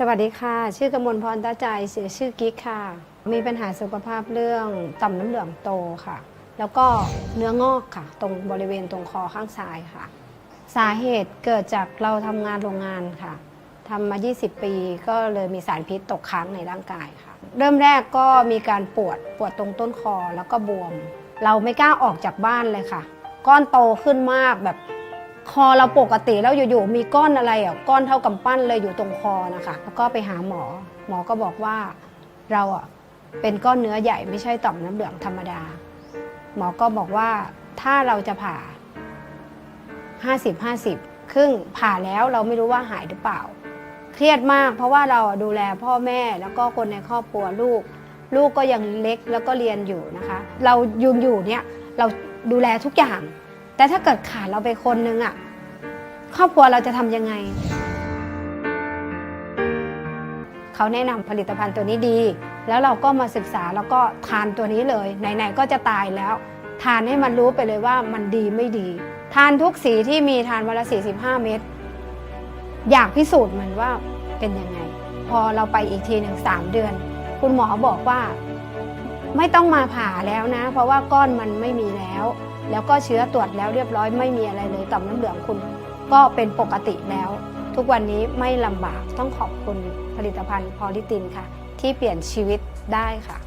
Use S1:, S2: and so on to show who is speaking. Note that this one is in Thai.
S1: สวัสดีค่ะ ชื่อกมลพรตาใจเสียชื่อกิ๊กค่ะ มีปัญหาสุขภาพเรื่องต่อมน้ำเหลืองโตค่ะ แล้วก็เนื้องอกค่ะ ตรงบริเวณตรงคอข้างซ้ายค่ะ สาเหตุเกิดจากเราทำงานโรงงานค่ะทำมา 20 ปีก็เลยมีสารพิษตกค้างในร่างกายค่ะ เริ่มแรกก็มีการปวดปวดตรงต้นคอแล้วก็บวม เราไม่กล้าออกจากบ้านเลยค่ะ ก้อนโตขึ้นมากแบบ คอเราปกติแล้วอยู่ๆมีก้อนอะไรอะก้อนเท่ากำปั้นเลยอยู่ตรงคอนะคะแล้วก็ไปหาหมอ หมอก็บอกว่าเราอะเป็นก้อนเนื้อใหญ่ไม่ใช่ต่อมน้ำเหลืองธรรมดา หมอก็บอกว่าถ้าเราจะผ่า 50 50 ครึ่งผ่าแล้วเราไม่รู้ว่าหายหรือเปล่า เครียดมากเพราะว่าเราดูแลพ่อแม่แล้วก็คนในครอบครัวลูก ลูกก็ยังเล็กแล้วก็เรียนอยู่นะคะ เรายืนอยู่เนี่ยเราดูแลทุกอย่าง แต่ถ้าเกิดขาดเราไปคนนึงอะครอบครัวเราจะทำยังไง เขาแนะนำผลิตภัณฑ์ตัวนี้ดี แล้วเราก็มาศึกษาแล้วก็ทานตัวนี้เลย ไหนๆก็จะตายแล้ว ทานให้มันรู้ไปเลยว่ามันดีไม่ดี ทานทุกสีที่มีทานวันละ 45 เม็ดอยากพิสูจน์มันว่าเป็นยังไง พอเราไปอีกทีหนึ่งสามเดือน คุณหมอบอกว่า ไม่ต้องมาผ่าแล้วนะ เพราะว่าก้อนมันไม่มีแล้ว แล้วก็เชื้อตรวจแล้วเรียบร้อยไม่มีอะไรเลยต่อมน้ำเหลืองคุณ ก็เป็นปกติแล้ว ทุกวันนี้ไม่ลำบากต้องขอบคุณผลิตภัณฑ์พอลิตินค่ะ ที่เปลี่ยนชีวิตได้ค่ะ